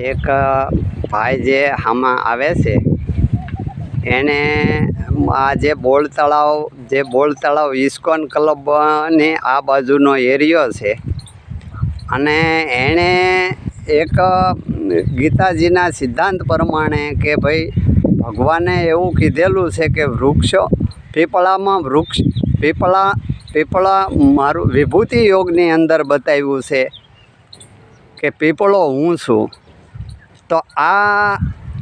એક ભાઈ જે આમાં આવે છે એણે આ જે બોલ તળાવ, જે બોલ તળાવ ઇસ્કોન ક્લબની આ બાજુનો એરિયો છે. અને એણે એક ગીતાજીના સિદ્ધાંત પ્રમાણે કે ભાઈ, ભગવાને એવું કીધેલું છે કે વૃક્ષો, પીપળામાં વૃક્ષ, પીપળા પીપળા મારું વિભૂતિ યોગની અંદર બતાવ્યું છે કે પીપળો હું છું. તો આ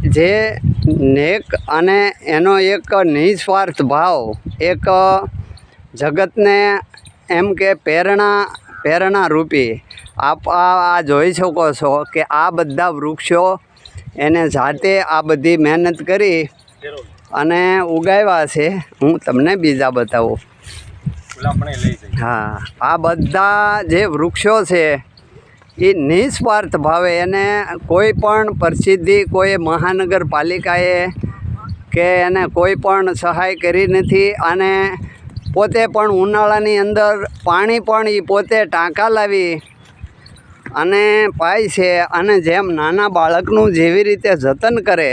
જે નેક અને એનો એક નિસ્વાર્થ ભાવ એક જગતને એમ કે પ્રેરણા પ્રેરણારૂપી આપ આ આ જોઈ શકો છો કે આ બધા વૃક્ષો એને જાતે આ બધી મહેનત કરી અને ઉગાવ્યા છે. હું તમને બીજા બતાવું. હા આ બધા જે વૃક્ષો છે એ નિસ્વાર્થ ભાવે એને કોઈ પણ પ્રસિદ્ધિ કોઈ મહાનગરપાલિકાએ કે એને કોઈ પણ સહાય કરી નથી અને પોતે પણ ઉનાળાની અંદર પાણી પણ એ પોતે ટાંકા લાવી અને પાય છે અને જેમ નાના બાળકનું જેવી રીતે જતન કરે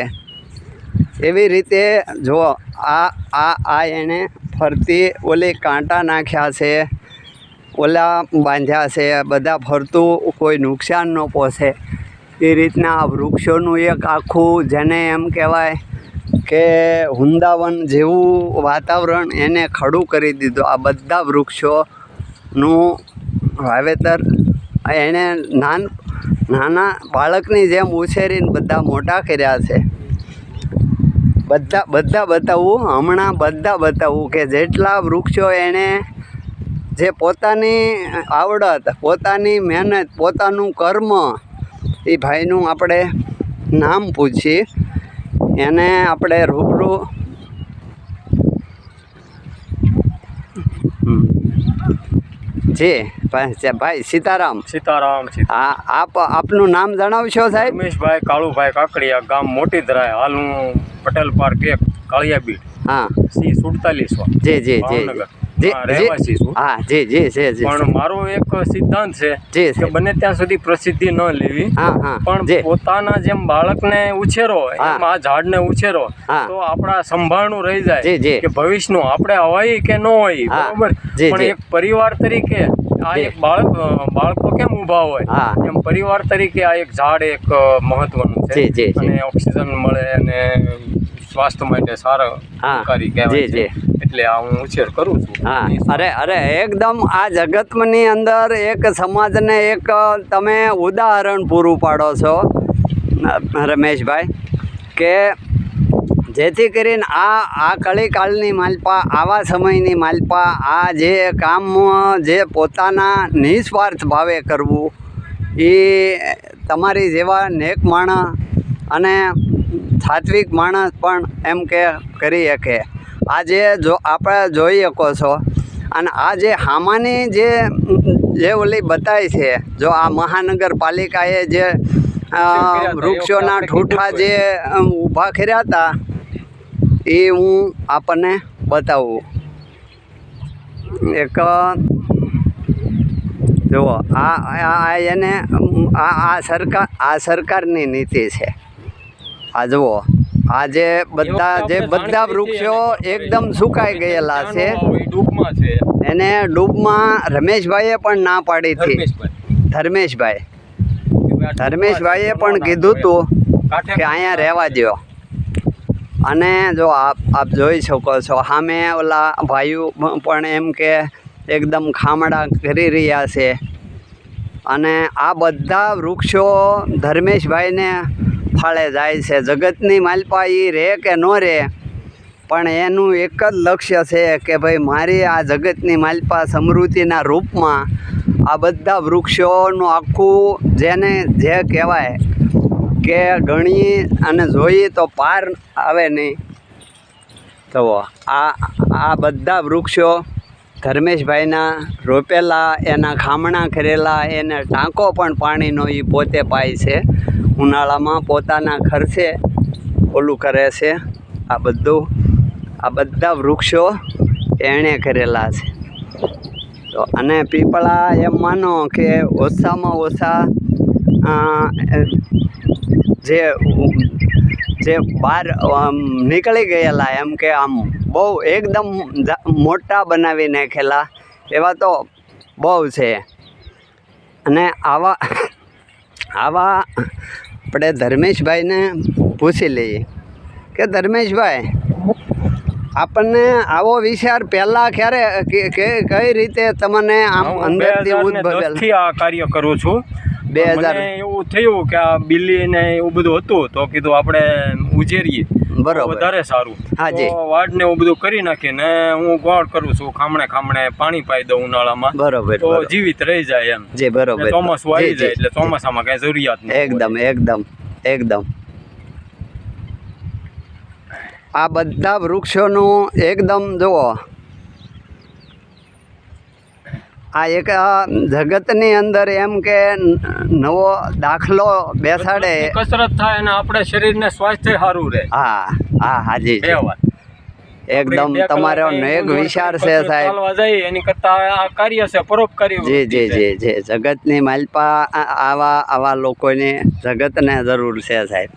એવી રીતે જો આ આ આ એણે ફરતી ઓલી કાંટા નાખ્યા છે. ઓલા બાંધ્યા છે બધા ફરતું કોઈ નુકસાન ન પહોંચે. એ રીતના આ વૃક્ષોનું એક આખું જેને એમ કહેવાય કે વૃંદાવન જેવું વાતાવરણ એને ખડું કરી દીધું. આ બધા વૃક્ષોનું વાવેતર એણે નાન, નાના બાળકની જેમ ઉછેરીને બધા મોટા કર્યા છે. બધા બધા બતાવું, હમણાં બધા બતાવું કે જેટલા વૃક્ષો એણે જે પોતાની આવડત પોતાની મહેનત પોતાનું કર્મ એ ભાઈનું આપણે નામ પૂછીએ. એને આપણે રૂબરૂ. જી ભાઈ ભાઈ સીતારામ. સીતારામ સીતા આ આપ આપનું નામ જણાવશો સાહેબ? રમેશભાઈ કાળુભાઈ કાકડિયા ગામ મોટી ધરાય હાલ હું પટેલ પાર્ક એક કાળિયા બીટ હા. સી સુડતાલીસ જી જી જી નગર જી રહેવાસી છું. હા જી જી જી જી પણ મારો એક સિદ્ધાંત છે કે બને ત્યાં સુધી પ્રસિદ્ધિ ન લેવી. પણ પોતાના જેમ બાળકને ઉછેરો. એમ આ ઝાડને ઉછેરો તો આપણા સંભાળનું રહી જાય. કે ભવિષ્યનું. આપણે હોય કે ન હોય બરોબર? પણ એક પરિવાર તરીકે આ. એક બાળક બાળકો કેમ ઊભા હોય. એમ પરિવાર તરીકે આ એક ઝાડ એક મહત્વનું છે. અને ઓક્સિજન મળે અને સ્વાસ્થ્ય માટે સારો જી, કહેવાય છે. એટલે આ હું ઉછેર કરું છું. હા. અરે અરે એકદમ આ જગતની અંદર એક સમાજને એક તમે ઉદાહરણ પૂરું પાડો છો રમેશભાઈ કે જેથી કરીને આ આ કળીકાળની માલપા આવા સમયની માલપા આ જે કામ જે પોતાના નિસ્વાર્થ ભાવે કરવું એ તમારી જેવા નેક માણસ અને સાત્વિક માણસ પણ એમ કે કરી શકે. આજે જો આપણે જોઈ શકો છો અને આ જે હામાની જે જે ઓલી બતાવી છે જો આ મહાનગરપાલિકાએ જે વૃક્ષોના ઠૂઠા જે ઊભા કર્યા હતા એ હું આપણને બતાવું. એક જુઓ આ એને આ આ સરકાર આ સરકારની નીતિ છે. આ જુઓ આ જે બધા જે બધા વૃક્ષો એકદમ સુકાઈ ગયેલા છે. એને ડૂબમાં રમેશભાઈએ પણ ના પાડી હતી. ધર્મેશભાઈ. ધર્મેશભાઈ. ધર્મેશભાઈએ પણ કીધું હતું કે અહીંયા રહેવા દો અને જો આપ આપ જોઈ શકો છો, સામે ઓલા ભાઈઓ પણ એમ કે એકદમ ખામડા કરી રહ્યા છે. અને આ બધા વૃક્ષો ધર્મેશભાઈને ફાળે જાય છે. જગતની માલપા એ રહે કે ન રહે પણ એનું એક જ લક્ષ્ય છે કે ભાઈ મારી આ જગતની માલપા સમૃદ્ધિના રૂપમાં આ બધા વૃક્ષોનું આખું જેને જે કહેવાય કે ગણીએ અને જોઈએ તો પાર આવે નહીં. તો આ આ બધા વૃક્ષો ધર્મેશભાઈના રોપેલા, એના ખામણા કરેલા, એને ટાંકો પણ પાણીનો એ પોતે પાય છે. ઉનાળામાં પોતાના ખર્ચે ઓલું કરે છે. આ બધું, આ બધા વૃક્ષો એણે કરેલા છે. તો અને પીપળા એમ માનો કે ઓછામાં ઓછા જે જે બહાર આમ નીકળી ગયેલા એમ કે આમ બહુ એકદમ મોટા બનાવી નાખેલા એવા તો બહુ છે. અને આવા આવા આપણે ધર્મેશભાઈને પૂછી લઈએ કે ધર્મેશભાઈ આપણને આવો વિચાર પહેલાં ક્યારે કે- કઈ રીતે તમને આમ અંદરથી ઉદ્ભવેલ? આ કાર્ય કરું છું. બે હજાર. એવું થયું કે આ બિલ્લી ને એવું બધું હતું તો કીધું આપણે ઉજેરીએ. બરોબર. વધારે સારું. હાજી. વાડ ને એવું બધું કરી નાખીને હું ગોળ કરું છું ખામણે ખામણે પાણી પાઈ દઉં ઉનાળામાં. બરોબર તો જીવિત રહી જાય એમ. જે બરોબર. ને ચોમાસું આવી જાય એટલે ચોમાસામાં કઈ જરૂરિયાત નહીં એકદમ એકદમ એકદમ. આ બધા વૃક્ષોનું એકદમ જુઓ આ એક જગતની અંદર એમ કે નવો દાખલો બેસાડે. કસરત થાય અને આપણે શરીરને સ્વાસ્થ્ય સારું રહે. હા હા હાજી. એકદમ તમારો એક વિચાર છે સાહેબ. એની કરતા આ કાર્ય છે પરોપકારી જી જી જી જી. જગતની માલપા આવા આવા લોકોને જગતને જરૂર છે સાહેબ.